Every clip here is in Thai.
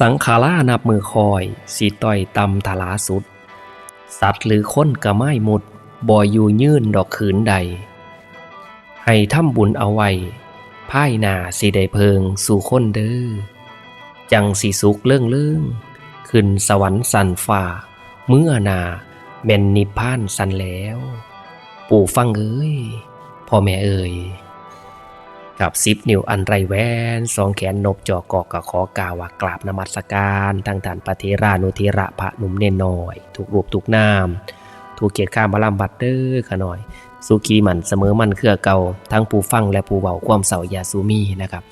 สังขารานับมือคอย สีต่อยตำทลาสุด สัตว์หรือคนกระไม่มุดบ่อยู่ยื่นดอกขืนใด ให้ทำบุญเอาไว้พ่ายนาสีได้เพิงสู่คนเด้อจังสีสุกเรื่องเรื่องขึ้นสวรรค์สันฝ่า เมื่อนาแม่นนิพพานสันแล้ว ปู่ฟังเอ้ยพ่อแม่เอ่ย กับซิปนิวอันไรแวนสองแขนนบจอกอกกะขอกาวว่ากราบนมัสการทั้งฐานปฏิรานุธิระพระหนุ่มเนนน้อย ถูกรูปถูกนามถูกเกียรติข้ามบาลำบัตเตอร์ขะหน่อยสุขีมันเสมอมันเครือเก่าทั้งผู้ฟังและผู้เบาความเสายาซูมีนะครับ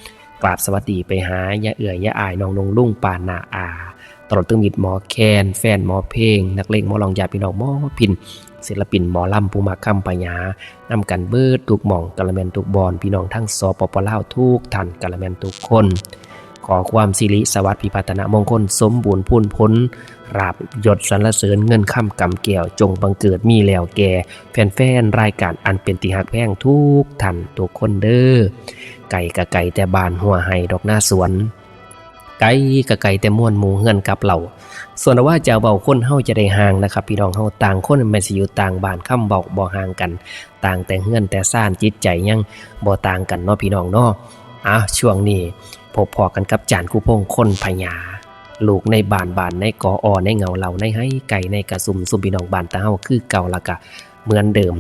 กราบสวัสดีไปหายาเอื่อยยาอายน้องนงลุ่งปานนาอา ตลอดตึงมิดหมอแคนแฟนหมอเพลง นักเลงหมอลองยาพี่น้องหมอพินศิลปินหมอลำผู้มาคำปัญญานำกันเบิดทุกหม่องกะละแมนทุกบอนพี่น้องทั้งสปปลาวทุกท่านกะละแมนทุกคน ขอความสิริสวัสดิ์พิพัฒนมงคลสมบูรณ์พูนพ้นราบยศสรรเสริญเงินค่ำกำแก้วจงบังเกิดมีแล้วแก่แฟนๆรายการอันเป็นติหักแพงทุกท่านทุกคนเด้อไก่กะไก่แต่บานหัวไห้ดอกหน้าสวน ไก่กะไก่แต่ม่วนหมูเฮือนกับเหล่าส่วนว่าจะเบาคนเฮาจะได้ห่างนะครับ พี่น้องเฮาต่างคนแม่นสิอยู่ต่างบ้านค่ำเบาบ่ห่างกัน ต่างแต่เฮือนแต่ซ่านจิตใจยังบ่ต่างกันเนาะพี่น้องเนาะอ้าวช่วงนี้พบพอกันกับจานคูพงคนพญาลูกในบ้านบ้านในกออในเงาเหล่าในให้ไก่ในกระซุมซุมพี่น้องบ้านตาเฮาคือเก่าละกะเหมือนเดิม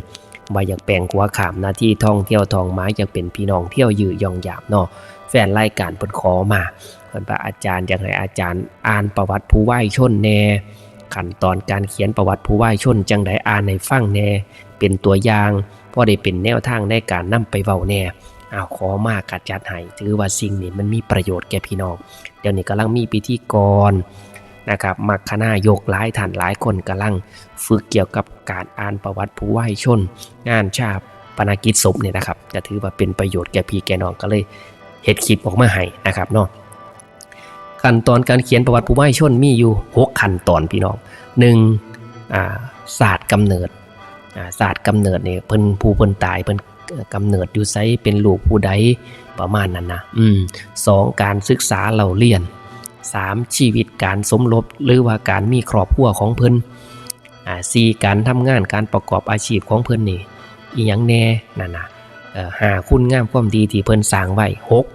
ว่าอยากแปลงกัวขามหน้าที่ท่องเที่ยวทองไม้อยากเป็นพี่น้องเที่ยวยือยองหยาบเนาะแฟนรายการเพิ่นขอมา เพิ่นว่าอาจารย์อยากให้อาจารย์อ่านประวัติผู้ไหว้ชนแน่ขั้นตอนการเขียนประวัติผู้ไหว้ชนจังไดอ่านในฟังแน่เป็นตัวอย่างพอได้เป็นแนวทางในการนำไปเว้าแน่อาขอมากกัดจัดให้ถือว่าสิ่งนี้มันมีประโยชน์แก่พี่น้อง เดี๋ยวนี้กำลังมีพิธีกรนะครับมักคณายกหลายท่านหลายคนกำลังฝึกเกี่ยวกับการอ่านประวัติผู้ไหว้ชน งานชาปนากิจศพเนี่ยนะครับจะถือว่าเป็นประโยชน์แก่พี่แก่น้องก็เลยเฮ็ดคลิปออกมาให้นะครับเนาะ ขั้นตอนการเขียนประวัติผู้ไหว้ชนมีอยู่6ขั้นตอนพี่น้องหนึ่งศาสตร์กำเนิดศาสตร์กำเนิดเนี่ยเพิ่นผู้เพิ่นตายเพิ่นเอ่อกำเนิดอยู่ไสเป็นลูกผู้ใดประมาณนั้นนะอืมสองการศึกษาเราเรียนสามชีวิตการสมรบหรือว่าการมีครอบครัวของเพิ่นอ่าสี่การทำงานการประกอบอาชีพของเพิ่นนี่อีหยังแน่นั่นนะเอ่อหาคุณงามความดีที่เพิ่นสร้างไว้หก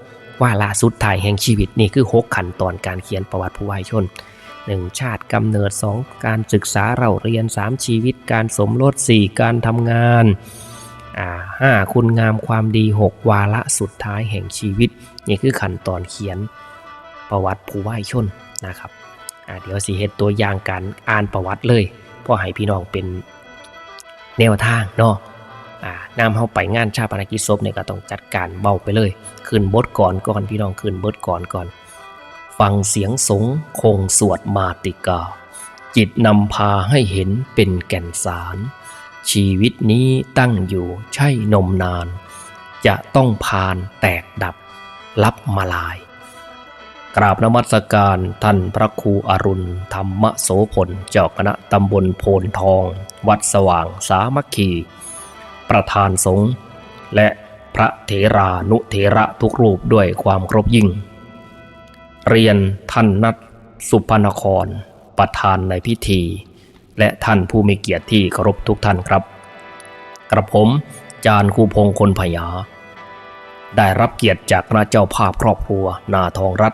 ว่าลาสุดท้ายแห่งชีวิตนี่คือ 6 ขั้นตอนการเขียนประวัติผู้วายชน 1. ชาติกำเนิด 2. การศึกษาเราเรียน 3. ชีวิตการสมรส 4. การทำงานห้าคุณงามความดี 6 วาระสุดท้ายแห่งชีวิต นี่คือขั้นตอนเขียนประวัติผู้วายชนนะครับเดี๋ยวสิเฮ็ดตัวอย่างการอ่านประวัติเลยพ่อให้พี่น้องเป็นแนวทางเนาะ อ่านำเข้าไปงานชาปนกิจศพเนี่ยก็ต้องจัดการเบาไปเลยขึ้นบทก่อนก่อนพี่น้องขึ้นบทก่อนก่อน ฟังเสียงสงคงสวดมาติกา จิตนำพาให้เห็นเป็นแก่นสาร ชีวิตนี้ตั้งอยู่ใช่นมนาน จะต้องพานแตกดับลับมาลาย กราบนมัสการท่านพระครูอรุณ ธรรมโสพลเจ้าคณะตำบลโพนทอง วัดสว่างสามัคคี ประธานสงฆ์และพระเถรานุเถระทุกรูปด้วยความครพยิ่ง เรียนท่านนัทสุพรรณคร ประธานในพิธี และท่านผู้มีเกียรติที่เคารพทุกท่านครับ กระผมจารย์คูพงศ์คนพยา ได้รับเกียรติจากคณะเจ้าภาพครอบครัวนาทองรัฐ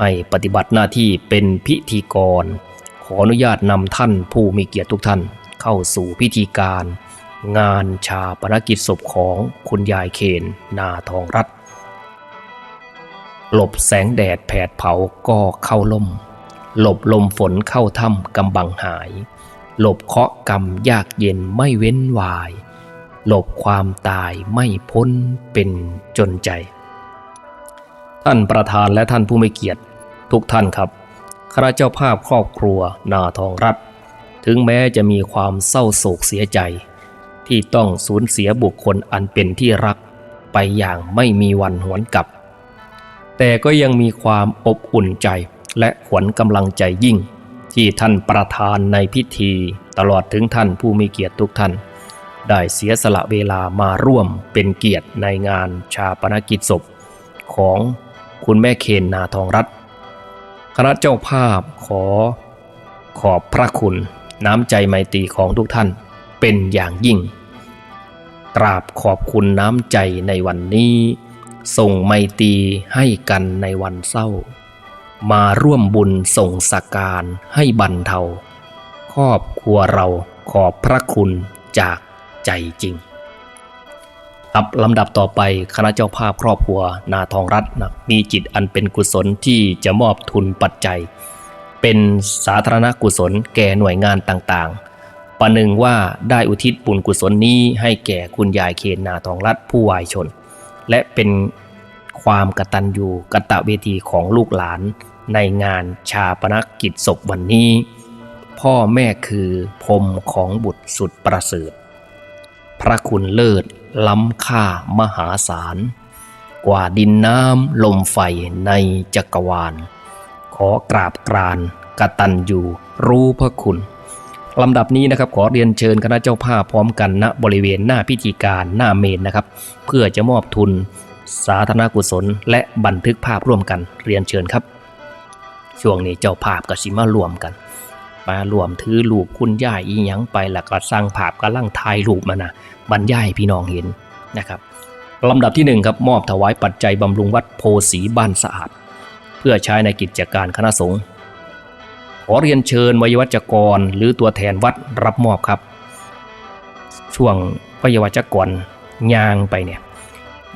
ให้ปฏิบัติหน้าที่เป็นพิธีกร ขออนุญาตนำท่านผู้มีเกียรติทุกท่านเข้าสู่พิธีการ งานชาปนกิจศพของคุณยายเคนนาทองรัฐหลบแสงแดดแผดเผาก็เข้าล่ม หลบลมฝนเข้าถ้ำกำบังหาย หลบเคาะกรรมยากเย็นไม่เว้นวาย หลบความตายไม่พ้นเป็นจนใจ ท่านประธานและท่านผู้มีเกียรติทุกท่านครับข้าราชเจ้าภาพครอบครัวนาทองรัฐ ถึงแม้จะมีความเศร้าโศกเสียใจ ที่ต้องสูญเสียบุคคลอันเป็นที่รัก ไปอย่างไม่มีวันหวนกลับ แต่ก็ยังมีความอบอุ่นใจและขวัญกำลังใจยิ่ง ที่ท่านประธานในพิธี ตลอดถึงท่านผู้มีเกียรติทุกท่าน ได้เสียสละเวลามาร่วมเป็นเกียรติในงานชาปนกิจศพ ของคุณแม่เคนนาทองรัตคณะเจ้าภาพขอขอบพระคุณน้ำใจไมตรีของทุกท่านเป็นอย่างยิ่ง กราบขอบคุณน้ำใจในวันนี้ ส่งไมตรีให้กันในวันเศร้า มาร่วมบุญส่งสการให้บรรเทาครอบครัวเราขอบพระคุณจากใจจริงครับลำดับต่อไปคณะเจ้าภาพครอบครัวนาทองรัตน์นะมีจิตอันเป็นกุศลที่จะมอบทุนปัจจัย เป็นสาธารณกุศลแก่หน่วยงานต่าง ประหนึ่งว่าได้อุทิศบุญกุศลนี้ให้แก่คุณยายเคนนาทองรัตผู้วายชน และเป็นความกตัญญูกตเวทีของลูกหลาน ในงานชาปนกิจศพวันนี้ พ่อแม่คือพรมของบุตรสุดประเสริฐ พระคุณเลิศล้ำค่ามหาศาล กว่าดินน้ำลมไฟในจักรวาล ขอกราบกรานกตัญญูรู้พระคุณ ลำดับนี้นะครับขอเรียนเชิญคณะเจ้าภาพพร้อมกันณบริเวณหน้าพิธีการหน้าเมนนะครับ เพื่อจะมอบทุน สาธารณกุศล และบันทึกภาพร่วมกันเรียนเชิญครับ ช่วงนี้เจ้าภาพกับสิมารวมกัน มารวมถือรูปคุณย่ายอีหยังไปแล้วก็สร้างภาพกำลังถ่ายรูปมานะบรรยายพี่น้องเห็นนะครับลำดับที่หนึ่งครับมอบถวายปัจจัยบำรุงวัดโพสีบ้านสะอาด เพื่อใช้ในกิจการคณะสงฆ์ ขอเรียนเชิญวัยวัจกร หรือตัวแทนวัดรับมอบครับ ช่วงวัยวัจกรย่างไปเนี่ย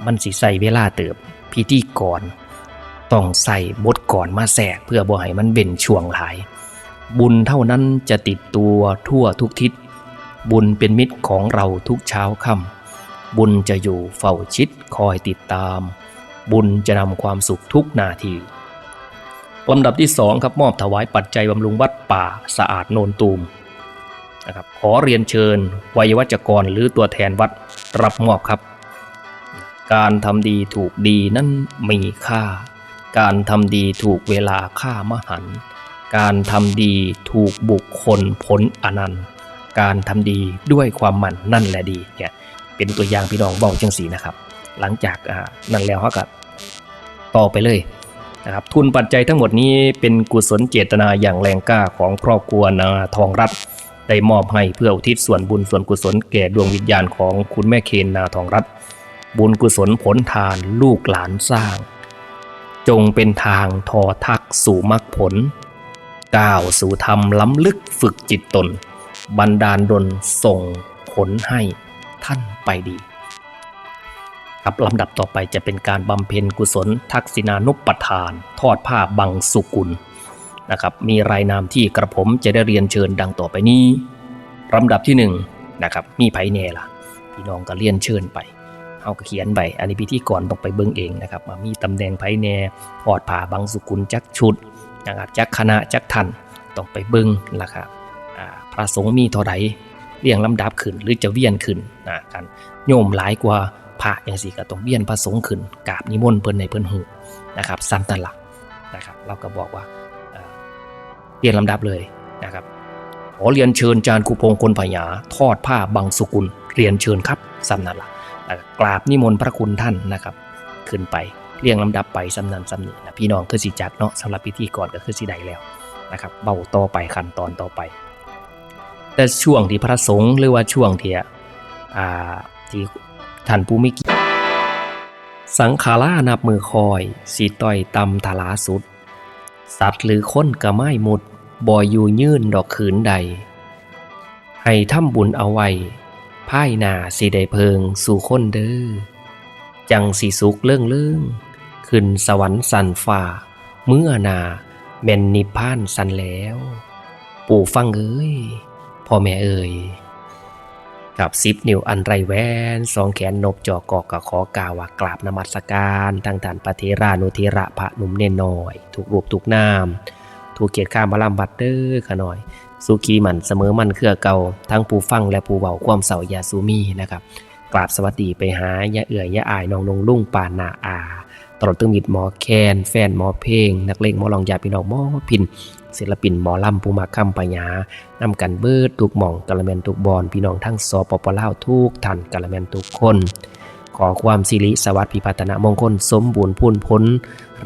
มันสิใส่เวลาเติบพิธีกรต้องใส่บทก่อนมาแทรกเพื่อบ่ให้มันเบ่นช่วงหลาย บุญเท่านั้นจะติดตัวทั่วทุกทิศ บุญเป็นมิตรของเราทุกเช้าค่ำบุญจะอยู่เฝ้าชิดคอยติดตาม บุญจะนำความสุขทุกนาที ลำดับที่สองครับมอบถวายปัจจัยบำรุงวัดป่าสะอาดโนนตูมนะครับขอเรียนเชิญวัยวัจกรหรือตัวแทนวัดรับมอบครับ การทำดีถูกดีนั้นมีค่า การทำดีถูกเวลาค่ามหัน การทำดีถูกบุคคลผลอนันต์ การทำดีด้วยความหมั่นนั่นแหละดีเนี่ยเป็นตัวอย่างพี่น้องเบาจังสีนะครับ หลังจากนั่นแล้วเขาก็ต่อไปเลย นะครับทุนปัจจัยทั้งหมดนี้เป็นกุศลเจตนาอย่างแรงกล้าของครอบครัวนาทองรัตได้มอบให้เพื่ออุทิศส่วนบุญส่วนกุศลแก่ดวงวิญญาณของคุณแม่เคนนาทองรัตบุญกุศลผลทานลูกหลานสร้าง จงเป็นทางทอทักสู่มรรคผลก้าวสู่ธรรมล้ำลึกฝึกจิตตน บันดาลดลส่งผลให้ท่านไปดี ครับลำดับต่อไปจะเป็นการบำเพ็ญกุศล ทักษิณานุปปทาน ทอดผ้าบังสุกุลนะครับมีรายนามที่กระผมจะได้เรียนเชิญดังต่อไปนี้ลำดับที่หนึ่งนะครับมีไผแน่ละพี่น้องก็เรียนเชิญไปเอาก็เขียนไปอันนี้พิธีกรต้องไปเบิ่งเองนะครับว่ามีตำแหน่งไผแน่ทอดผ้าบังสุกุลจักชุดนะครับจักคณะจักทันต้องไปเบิ้งล่ะครับพระสงฆ์มีเท่าใดเรียงลำดับขึ้นหรือจะเวียนขึ้นนะกันโยมหลายกว่า พระอย่างสี่ก็ต้องเวียนพระสงฆ์ขึ้นกราบนิมนต์เพิ่นในเพิ่นหูนะครับซ้ำตันหลักนะครับ เราก็บอกว่าเรียนลำดับเลยนะครับขอเรียนเชิญจารย์ครูพงคนพญาทอดผ้าบังสุกุล เรียนเชิญครับซ้ำนันละแล้วก็กราบนิมนต์พระคุณท่านนะครับ ขึ้นไปเรียงลำดับไปสำนันสำนีนะพี่น้องคือสิจักเนาะสำหรับพิธีก่อนก็คือสิได้แล้วนะครับเบาต่อไปขั้นตอนต่อไป แต่ช่วงที่พระสงฆ์หรือว่าช่วงที่อ่าที่ ท่านผู้มีเกียรติสังขารานับมือคอยสีต่อยตำทลาสุด สัตว์หรือคนกระไม้หมดบ่อยู่ยื่นดอกขืนใด ให้ทำบุญเอาไว้พ่ายนาสิได้เพิงสู่คนเด้อจังสีสุกเรื่องเรื่องขึ้นสวรรค์สันฝ่า เมื่อนาแม่นนิพพานสันแล้ว ปู่ฟังเอ้ยพ่อแม่เอ่ย กับสิบนิ้วอันไรแวนสองแขนนบจอกอกกะขอกาวว่ากราบนมัสการทั้งฐานปฏิรานุธิระพระหนุ่มเน่นน้อย ถูกรูปถูกนามถูกเกียรติข้ามมาลำบัดเด้อขะหน่อย สุขีมันเสมอมันเครือเก่า ทั้งผู้ฟังและผู้เบาความเสายาสูมีนะครับกราบสวัสดีไปหายาเอื่อยยาอายน้องนงลุ่งปานนาอาตลอดตึงมิดหมอแคน แฟนหมอเพลง นักเลงหมอลองยาพี่น้องหมอพิน ศิลปินหมอลำผู้มาคำปัญญานำกันเบิดทุกหม่องกะละแมนทุกบอนพี่น้องทั้งสปปลาวทุกท่านกะละแมนทุกคน ขอความสิริสวัสดิ์พิพัฒนามงคลสมบูรณ์พูนพ้น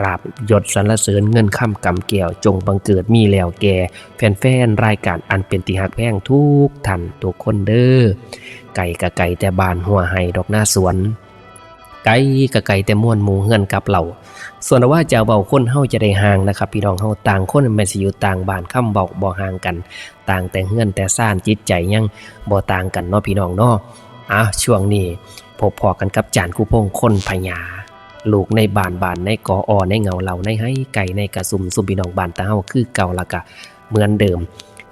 ราบยศสรรเสริญเงินค่ำกำแก้วจงบังเกิดมีแล้วแก่แฟนๆรายการอันเป็นติหักแพงทุกท่านทุกคนเด้อไก่กะไก่แต่บานหัวไห้ดอกหน้าสวน ไก่กะไก่แต่ม่วนหมูเฮือนกับเหล่าส่วนว่าจะเบาคนเฮาจะได้ห่างนะครับ พี่น้องเฮาต่างคนแม่นสิอยู่ต่างบ้านค่ำเบาบ่ห่างกัน ต่างแต่เฮือนแต่ซ่านจิตใจยังบ่ต่างกันเนาะพี่น้องเนาะอ้าวช่วงนี้พบพอกันกับจานคู่พงคนพญาลูกในบ้านบ้านในกออในเงาเหล่าในให้ไก่ในกระซุมซุมพี่น้องบ้านตาเฮาคือเก่าละกะเหมือนเดิม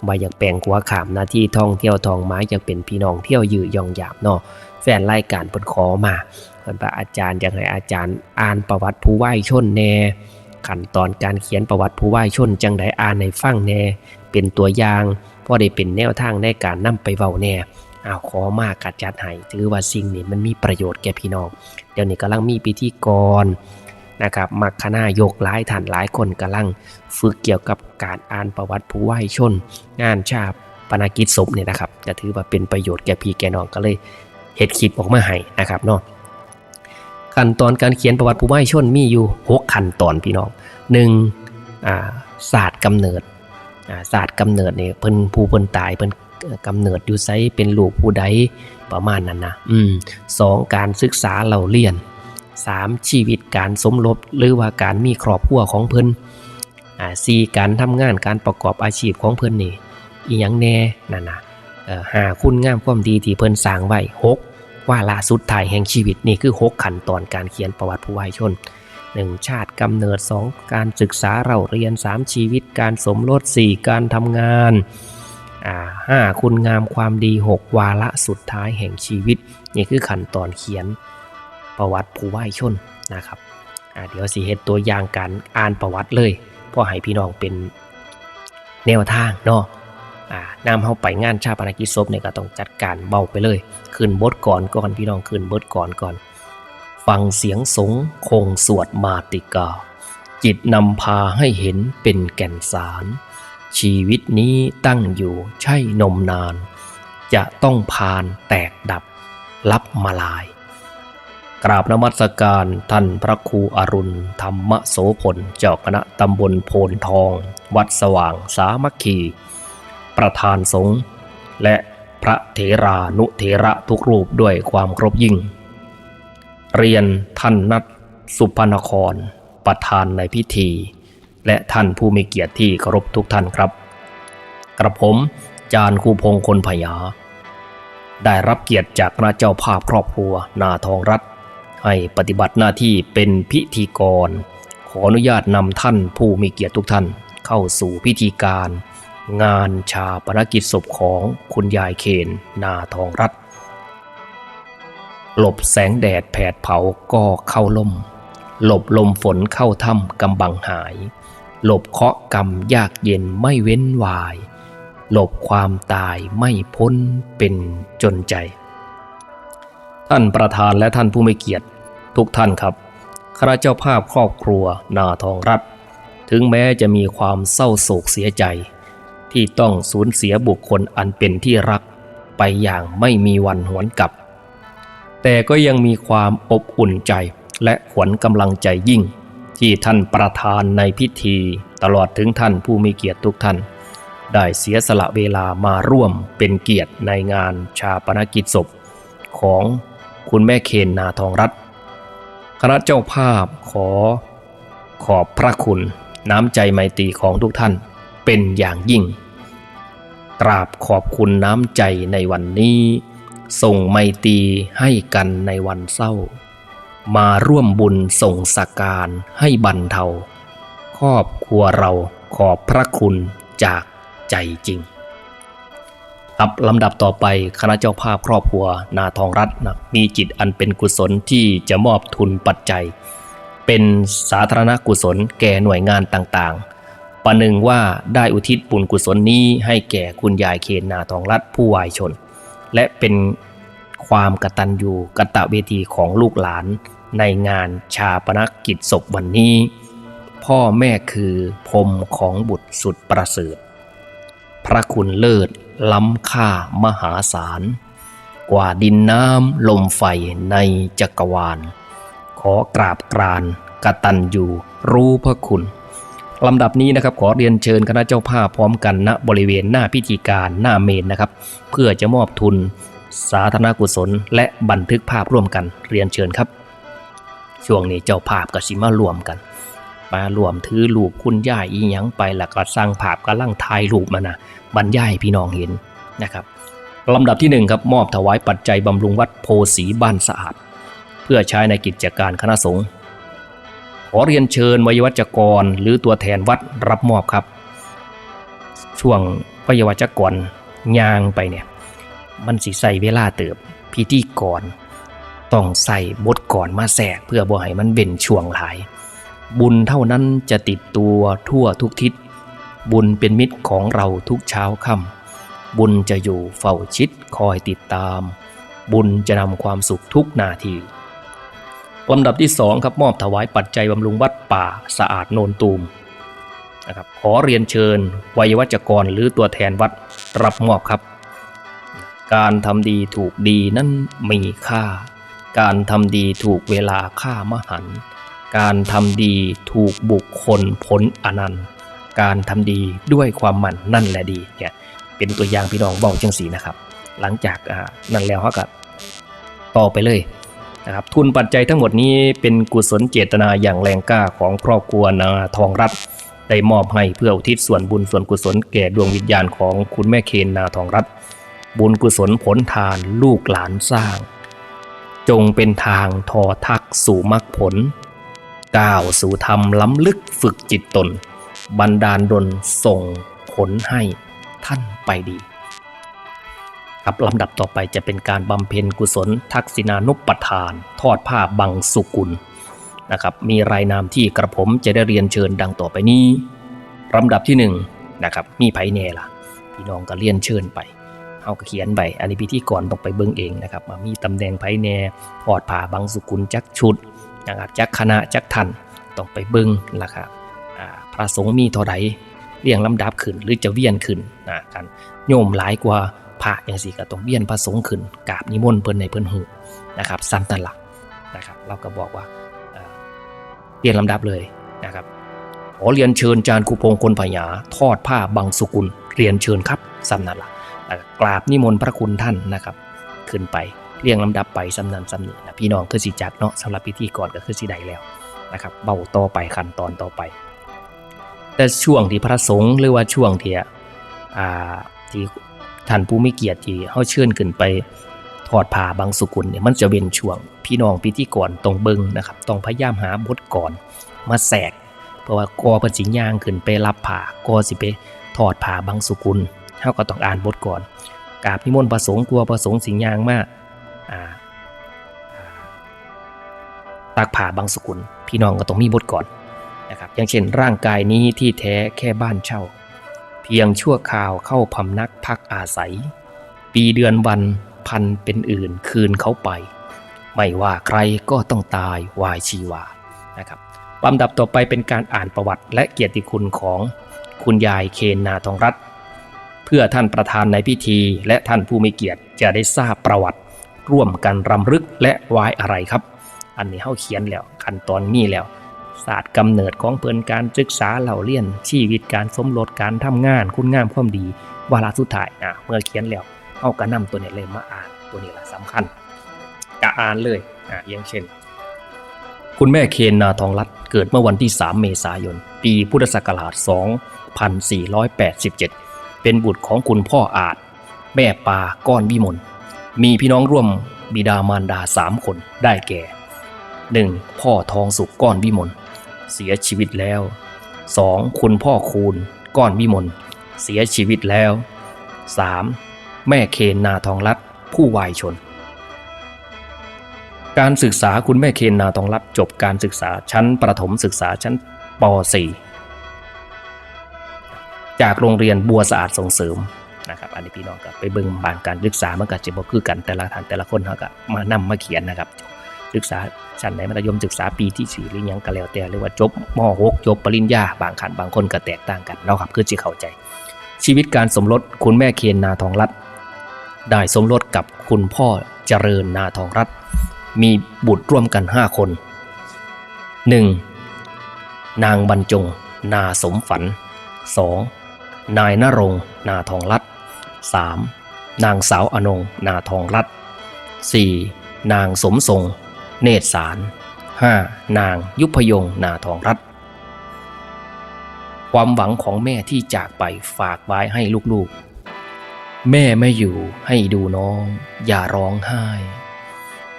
บ่อยากแปลงกัวขามหน้าที่ท่องเที่ยวทองไม้อยากเป็นพี่น้องเที่ยวยือยองหยาบเนาะแฟนรายการเพิ่นขอมา เพิ่นว่าอาจารย์อยากให้อาจารย์อ่านประวัติผู้ไหว้ชนแน่ขั้นตอนการเขียนประวัติผู้ไหว้ชนจังไดอ่านให้ฟังแน่เป็นตัวอย่างพอได้เป็นแนวทางในการนำไปเว้าแน่อ้าวขอมากกัดจัดให้ถือว่าสิ่งนี้มันมีประโยชน์แก่พี่น้อง เดี๋ยวนี้กำลังมีพิธีกรนะครับมักคณายกหลายท่านหลายคนกำลังฝึกเกี่ยวกับการอ่านประวัติผู้ไหว้ชน งานชาปนากิจศพเนี่ยนะครับจะถือว่าเป็นประโยชน์แก่พี่แก่น้องก็เลยเฮ็ดคลิปออกมาให้นะครับเนาะ ขั้นตอนการเขียนประวัติผู้ไหว้ชนมีอยู่หกขั้นตอนพี่น้องหนึ่งศาสตร์กำเนิดศาสตร์กำเนิดเนี่ยเพิ่นผู้เพิ่นตายเพิ่นกำเนิดอยู่ไสเป็นลูกผู้ใดประมาณนั้นนะอืมสองการศึกษาเราเรียน 3. ชีวิตการสมรบหรือว่าการมีครอบครัวของเพิ่นอ่าสี่การทำงานการประกอบอาชีพของเพิ่นนี่อีหยังแน่นั่นนะเอ่อหาคุณงามความดีที่เพิ่นสร้างไว้หก ว่าลาสุดท้ายแห่งชีวิตนี่คือ 6 ขั้นตอนการเขียนประวัติผู้วายชน 1. ชาติกำเนิด 2. การศึกษาเราเรียน 3. ชีวิตการสมรส 4. การทำงานอ่าห้าคุณงามความดี 6 วาระสุดท้ายแห่งชีวิต นี่คือขั้นตอนเขียนประวัติผู้ไหว้ชนนะครับเดี๋ยวสิเฮ็ดตัวอย่างการอ่านประวัติเลยเพ่อให้พี่น้องเป็นแนวทางเนาะ อ่านำเฮาไปงานชาปนกิจศพเนี่ยก็ต้องจัดการเบาไปเลยขึ้นบทก่อนก่อนพี่น้องขึ้นบทก่อนก่อน ฟังเสียงสงคงสวดมาติกา จิตนำพาให้เห็นเป็นแก่นสาร ชีวิตนี้ตั้งอยู่ใช่นมนาน จะต้องผ่านแตกดับลับมาลาย กราบนมัสการท่านพระครูอรุณ ธรรมโสพลเจ้าคณะตำบลโพนทอง วัดสว่างสามัคคี ประธานสงฆ์และพระเถรานุเถระทุกรูปด้วยความครพยิ่ง เรียนท่านนัทสุพรรณคร ประธานในพิธี และท่านผู้มีเกียรติที่เคารพทุกท่านครับ กระผมจารย์ครูพงศ์คนพยา ได้รับเกียรติจากคณะเจ้าภาพครอบครัวนาทองรัฐ ให้ปฏิบัติหน้าที่เป็นพิธีกร ขออนุญาตนำท่านผู้มีเกียรติทุกท่านเข้าสู่พิธีการ งานชาปนกิจศพของคุณยายเคนนาทองรัฐหลบแสงแดดแผดเผาก็เข้าล่ม หลบลมฝนเข้าถ้ำกำบังหาย หลบเคาะกรรมยากเย็นไม่เว้นวาย หลบความตายไม่พ้นเป็นจนใจ ท่านประธานและท่านผู้มีเกียรติทุกท่านครับข้าราชเจ้าภาพครอบครัวนาทองรัฐถึงแม้จะมีความเศร้าโศกเสียใจ ที่ต้องสูญเสียบุคคลอันเป็นที่รักไปอย่างไม่มีวันหวนกลับ แต่ก็ยังมีความอบอุ่นใจและขวัญกำลังใจยิ่ง ที่ท่านประธานในพิธีตลอดถึงท่านผู้มีเกียรติทุกท่าน ได้เสียสละเวลามาร่วมเป็นเกียรติในงานชาปนกิจศพ ของคุณแม่เคนนาทองรัตคณะเจ้าภาพขอ ขอบพระคุณน้ำใจไมตรีของทุกท่านเป็นอย่างยิ่ง กราบขอบคุณน้ำใจในวันนี้ ส่งไมตรีให้กันในวันเศร้า มาร่วมบุญส่งสการให้บรรเทา ครอบครัวเราขอบพระคุณจากใจจริงครับลำดับต่อไปคณะเจ้าภาพครอบครัวนาทองรัตน์มีจิตอันเป็นกุศลที่จะมอบทุนปัจจัย เป็นสาธารณกุศลแก่หน่วยงานต่างๆ ประหนึ่งว่าได้อุทิศบุญกุศลนี้ให้แก่คุณยายเคนนาทองรัตผู้วายชน และเป็นความกตัญญูกตะเวทีของลูกหลาน ในงานชาปนกิจศพวันนี้ พ่อแม่คือพรมของบุตรสุดประเสริฐพระคุณเลิศล้ำค่ามหาศาล กว่าดินน้ำลมไฟในจักรวาล ขอกราบกรานกตัญญูรู้พระคุณ ลำดับนี้นะครับขอเรียนเชิญคณะเจ้าภาพพร้อมกันณบริเวณหน้าพิธีการหน้าเมนนะครับ เพื่อจะมอบทุน สาธารณกุศล และบันทึกภาพร่วมกันเรียนเชิญครับ ช่วงนี้เจ้าภาพกับสิมารวมกัน มารวมถือรูปคุณย่ายอีหยังไปแล้วก็สร้างภาพกำลังถ่ายรูปมานะบรรยายพี่น้องเห็นนะครับลำดับที่หนึ่งครับมอบถวายปัจจัยบำรุงวัดโพสีบ้านสะอาด เพื่อใช้ในกิจการคณะสงฆ์ อเรียนเชิญวิยวัจกร หรือตัวแทนวัดรับมอบครับ ช่วงวิยวัจกรยางไปเนี่ยมันสิใส่เวลาเติบพิธีกรต้องใส่บทก่อนมาแทรกเพื่อบ่ให้มันเบ่นช่วงหลาย บุญเท่านั้นจะติดตัวทั่วทุกทิศ บุญเป็นมิตรของเราทุกเช้าค่ำบุญจะอยู่เฝ้าชิดคอยติดตาม บุญจะนำความสุขทุกนาที ลำดับที่สองครับมอบถวายปัจจัยบำรุงวัดป่าสะอาดโนนตูมนะครับขอเรียนเชิญวัยวัจกรหรือตัวแทนวัดรับมอบครับ การทำดีถูกดีนั้นมีค่า การทำดีถูกเวลาค่ามหัน การทำดีถูกบุคคลผลอนันต์ การทำดีด้วยความหมั่นนั่นแหละดีเนี่ยเป็นตัวอย่างพี่น้องเบาจังสีนะครับ หลังจากนั่นแล้วเขาก็ต่อไปเลย นะครับทุนปัจจัยทั้งหมดนี้เป็นกุศลเจตนาอย่างแรงกล้าของครอบครัวนาทองรัตได้มอบให้เพื่ออุทิศส่วนบุญส่วนกุศลแก่ดวงวิญญาณของคุณแม่เคนนาทองรัตบุญกุศลผลทานลูกหลานสร้าง จงเป็นทางทอทักสู่มรรคผลก้าวสู่ธรรมล้ำลึกฝึกจิตตน บันดาลดลส่งผลให้ท่านไปดี ครับลำดับต่อไปจะเป็นการบำเพ็ญกุศล ทักษิณานุปปทาน ทอดผ้าบังสุกุลนะครับมีรายนามที่กระผมจะได้เรียนเชิญดังต่อไปนี้ลำดับที่หนึ่งนะครับมีไผแน่ล่ะ พี่น้องก็เรียนเชิญไปเอาก็เขียนไปอันนี้พิธีกรต้องไปเบิ่งเองนะครับมามีตำแหน่งไผแน่ทอดผ้าบังสุกุลจักชุดนะครับจักคณะจักทันต้องไปเบิ้งล่ะครับพระสงฆ์มีเท่าใดเรียงลำดับขึ้นหรือจะเวียนขึ้นนะกันโยมหลายกว่า พระอย่างสี่ก็ต้องเวียนพระสงฆ์ขึ้นกราบนิมนต์เพิ่นในเพิ่นหูนะครับซ้ำตันหลักนะครับ เราก็บอกว่าเรียนลำดับเลยนะครับขอเรียนเชิญจารย์ครูพงศ์คนพญาทอดผ้าบังสุกุล เรียนเชิญครับซ้ำนั่นละแล้วก็กราบนิมนต์พระคุณท่านนะครับขึ้นไปเรียงลำดับไปสำนันสำนีนะพี่น้องคือสิจักเนาะสำหรับพิธีกรก็คือสิได้แล้วนะครับเบาต่อไปขั้นตอนต่อไป แต่ช่วงที่พระสงฆ์หรือว่าช่วงที่อ่าที่ ท่านผู้มีเกียรติที่เฮาเชิญขึ้นไปทอดผ้าบางสุกุลเนี่ยมันจะเป็นช่วง พี่น้องพิธีกรต้องเบิงนะครับต้องพยายามหาบทก่อนมาแทรกเพราะว่ากอเพิ่นสิย่างขึ้นไปรับผ้ากอสิไปทอดผ้าบางสุกุลเฮาก็ต้องอ่านบทก่อนกราบนิมนต์ประสงค์กลัวประสงค์สิงยางมากอ่าอ่าตักผ่าบางสกุล พี่น้องก็ต้องมีบทก่อนนะครับอย่างเช่นร่างกายนี้ที่แท้แค่บ้านเช่า เพียงชั่วคราวเข้าพำนักพักอาศัย ปีเดือนวันพันเป็นอื่นคืนเขาไป ไม่ว่าใครก็ต้องตายวายชีวานะครับลำดับต่อไปเป็นการอ่านประวัติและเกียรติคุณของคุณยายเคนนาทองรัตเพื่อท่านประธานในพิธี และท่านผู้มีเกียรติจะได้ทราบประวัติ ร่วมกันรำลึกและไว้อะไรครับ อันนี้เฮาเขียนแล้วขั้นตอนมีแล้ว ศาสตร์กำเนิดของเพิ่นการศึกษาเหล่าเรียน ชีวิตการสมรสการทำงาน คุณงามความดี วาระสุดท้ายอะเมื่อเขียนแล้วเฮาก็นำตัวนี้เลยมาอ่านตัวนี้แหละสำคัญจะอ่านเลยอะอย่างเช่น คุณแม่เคนนาทองรัตเกิดเมื่อวันที่ 3 เมษายน ปีพุทธศักราช 2487 เป็นบุตรของคุณพ่ออาจ แม่ปาก้อนวิมลมีพี่น้องร่วมบิดามารดาสามคนได้แก่ 1. พ่อทองสุกก้อนวิมล เสียชีวิตแล้ว 2. คุณพ่อคูณ ก้อนวิมลเสียชีวิตแล้ว 3. แม่เคนนาทองรัตผู้วายชน การศึกษาคุณแม่เคนนาทองรัตจบการศึกษาชั้นประถมศึกษาชั้นป .4 จากโรงเรียนบัวสะอาดส่งเสริมนะครับอันนี้พี่น้องก็ไปเบิ่งบานการศึกษามันก็จะบ่คือกันแต่ละท่านแต่ละคนเขาก็มานำมาเขียนนะครับ ศึกษาชั้นไหนมัธยมศึกษาปีที่สี่หรือยังก็แล้วแต่หรือว่าจบม .6 จบปริญญาบางขันบางคนก็แตกต่างกันเนาะครับคือจะเข้าใจ ชีวิตการสมรสคุณแม่เคนนาทองรัตได้สมรสกับคุณพ่อเจริญนาทองรัตมีบุตรร่วมกันห้าคน 1. นางบรรจง นาสมฝัน 2. นายนรงนาทองรัต 3. นางสาวอนง นาทองรัต 4. นางสมทรง เนตรสาร 5. นางยุพยงนาทองรัตน์ความหวังของแม่ที่จากไปฝากไว้ให้ลูกๆ แม่ไม่อยู่ให้ดูน้อง อย่าร้องไห้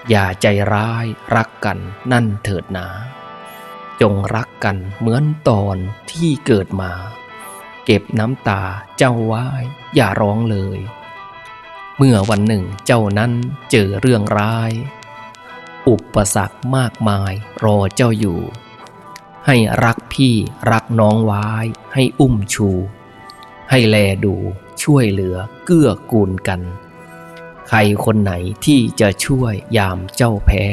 อย่าใจร้ายรักกันนั่นเถิดนาจงรักกันเหมือนตอนที่เกิดมา เก็บน้ำตาเจ้าไว้ อย่าร้องเลย เมื่อวันหนึ่งเจ้านั้นเจอเรื่องร้าย อุปสรรคมากมายรอเจ้าอยู่ ให้รักพี่รักน้องไว้ ให้อุ้มชู ให้แลดูช่วยเหลือเกื้อกูลกัน ใครคนไหนที่จะช่วยยามเจ้าแพ้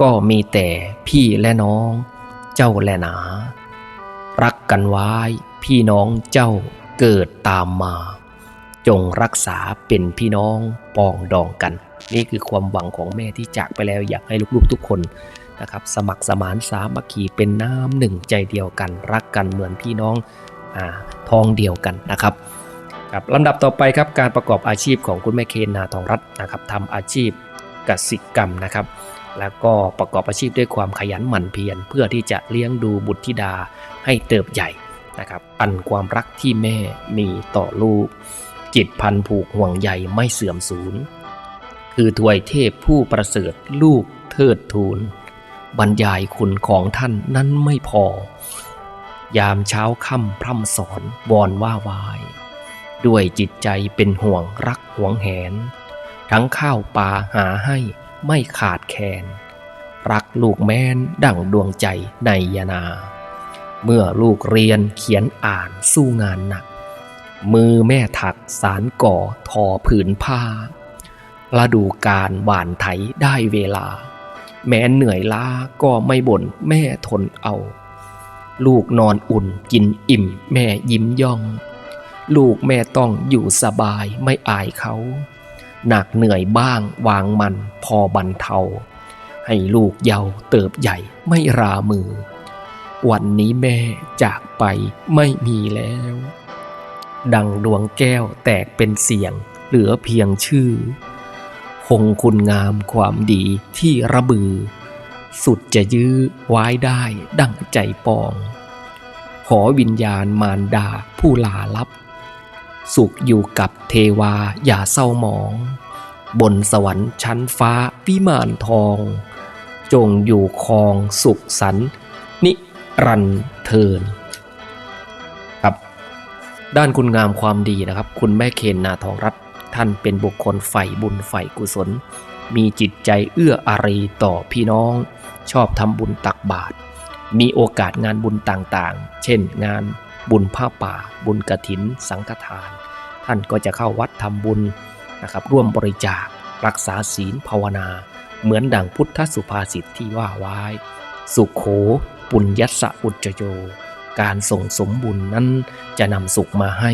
ก็มีแต่พี่และน้อง เจ้าและหนา รักกันไว้ พี่น้องเจ้าเกิดตามมา จงรักษาเป็นพี่น้องปองดองกัน นี่คือความหวังของแม่ที่จากไปแล้วอยากให้ลูกๆทุกคนนะครับสมัครสมานสามัคคีเป็นน้ำหนึ่งใจเดียวกัน รักกันเหมือนพี่น้องอทองเดียวกันนะครับครับลำดับต่อไปครับการประกอบอาชีพของคุณแม่เคนนาทองรัตน์นะครับทำอาชีพกสิกรรมนะครับ แล้วก็ประกอบอาชีพด้วยความขยันหมั่นเพียรเพื่อที่จะเลี้ยงดูบุตรธิดาให้เติบใหญ่นะครับอันความรักที่แม่มีต่อลูก จิตพันผูกห่วงใยไม่เสื่อมสูญ คือถวยเทพผู้ประเสริฐลูกเทิดทูน บรรยายคุณของท่านนั้นไม่พอ ยามเช้าค่ำพร่ำสอนวอนว่าวาย ด้วยจิตใจเป็นห่วงรักหวงแหน ทั้งข้าวปลาหาให้ไม่ขาดแคลนรักลูกแม้นดั่งดวงใจในยนา เมื่อลูกเรียนเขียนอ่านสู้งานหนัก มือแม่ถักสารก่อทอผืนผ้า ฤดูการหวานไถได้เวลา แม้เหนื่อยล้าก็ไม่บ่นแม่ทนเอา ลูกนอนอุ่นกินอิ่มแม่ยิ้มย่อง ลูกแม่ต้องอยู่สบายไม่อายเขา หนักเหนื่อยบ้างวางมันพอบรรเทา ให้ลูกเยาว์เติบใหญ่ไม่รามือ วันนี้แม่จากไปไม่มีแล้ว ดังดวงแก้วแตกเป็นเสียงเหลือเพียงชื่อ คงคุณงามความดีที่ระบือ สุดจะยื้อไว้ได้ดั่งใจปอง ขอวิญญาณมารดาผู้ลาลับ สุขอยู่กับเทวาอย่าเศร้าหมอง บนสวรรค์ชั้นฟ้าวิมานทอง จงอยู่คองสุขสันนิรันเทินครับ ด้านคุณงามความดีนะครับ คุณแม่เคนนาทองรัตน ท่านเป็นบุคคลใฝ่บุญใฝ่กุศล มีจิตใจเอื้ออารีต่อพี่น้อง ชอบทำบุญตักบาตรมีโอกาสงานบุญต่างๆ เช่น งานบุญผ้าป่า บุญกระถิน สังฆทาน ท่านก็จะเข้าวัดทำบุญนะครับ ร่วมบริจาค รักษาศีลภาวนา เหมือนดังพุทธสุภาษิตที่ว่าไว้ สุขโข ปุญญสะอุจโย การส่งสมบุญนั้นจะนำสุขมาให้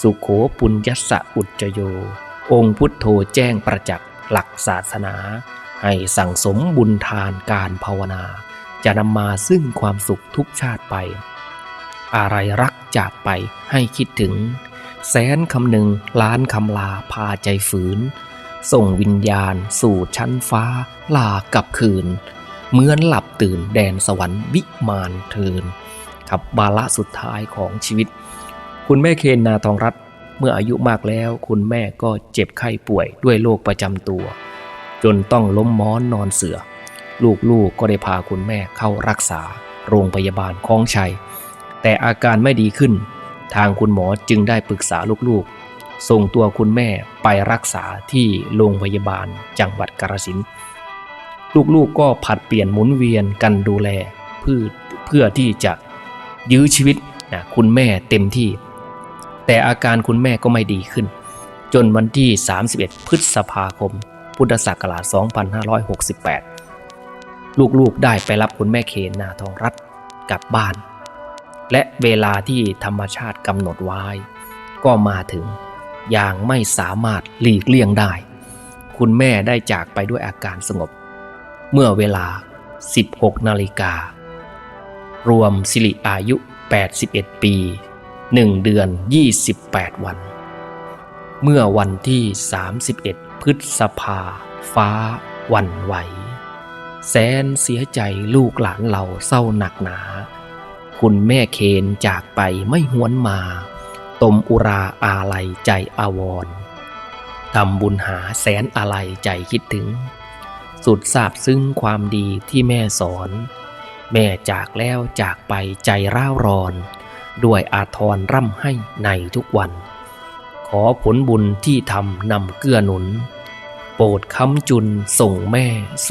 สุขโขปุญญสะอุจจโย องค์พุทโธแจ้งประจักษ์หลักศาสนา ให้สั่งสมบุญทานการภาวนา จะนำมาซึ่งความสุขทุกชาติไป อะไรรักจากไปให้คิดถึง แสนคำหนึ่งล้านคำลาพาใจฝืน ส่งวิญญาณสู่ชั้นฟ้าลากับคืน เหมือนหลับตื่นแดนสวรรค์วิมานเทินครับวาระสุดท้ายของชีวิต คุณแม่เคนนาทองรัตเมื่ออายุมากแล้ว คุณแม่ก็เจ็บไข้ป่วยด้วยโรคประจำตัว จนต้องล้มม้อนนอนเสือ ลูกๆก็ได้พาคุณแม่เข้ารักษา โรงพยาบาลคลองชัย แต่อาการไม่ดีขึ้น ทางคุณหมอจึงได้ปรึกษาลูกๆ ส่งตัวคุณแม่ไปรักษาที่โรงพยาบาลจังหวัดกาฬสินธุ์ลูกๆก็ผัดเปลี่ยนหมุนเวียนกันดูแลเพื่อเพื่อที่จะยื้อชีวิตนะคุณแม่เต็มที่ แต่อาการคุณแม่ก็ไม่ดีขึ้น จนวันที่ 31 พฤษภาคม พุทธศักราช 2568 ลูกๆได้ไปรับคุณแม่เคนนาทองรัตกลับบ้าน และเวลาที่ธรรมชาติกำหนดไว้ ก็มาถึงอย่างไม่สามารถหลีกเลี่ยงได้ คุณแม่ได้จากไปด้วยอาการสงบ เมื่อเวลา 16 นาฬิกา รวมสิริอายุ 81 ปี 1 เดือน 28 วัน เมื่อวันที่ 31 พฤษภา ฟ้า วันไหว แสนเสียใจลูกหลานเราเศร้าหนักหนา คุณแม่เคนจากไปไม่หวนมา ตมอุราอาลัยใจอาวรทำบุญหาแสนอาลัยใจคิดถึง สุดซาบซึ้งความดีที่แม่สอน แม่จากแล้วจากไปใจร้าวรอน ด้วยอาทรร่ำให้ในทุกวัน ขอผลบุญที่ทำนำเกื้อหนุน โปรดค้ำจุนส่งแม่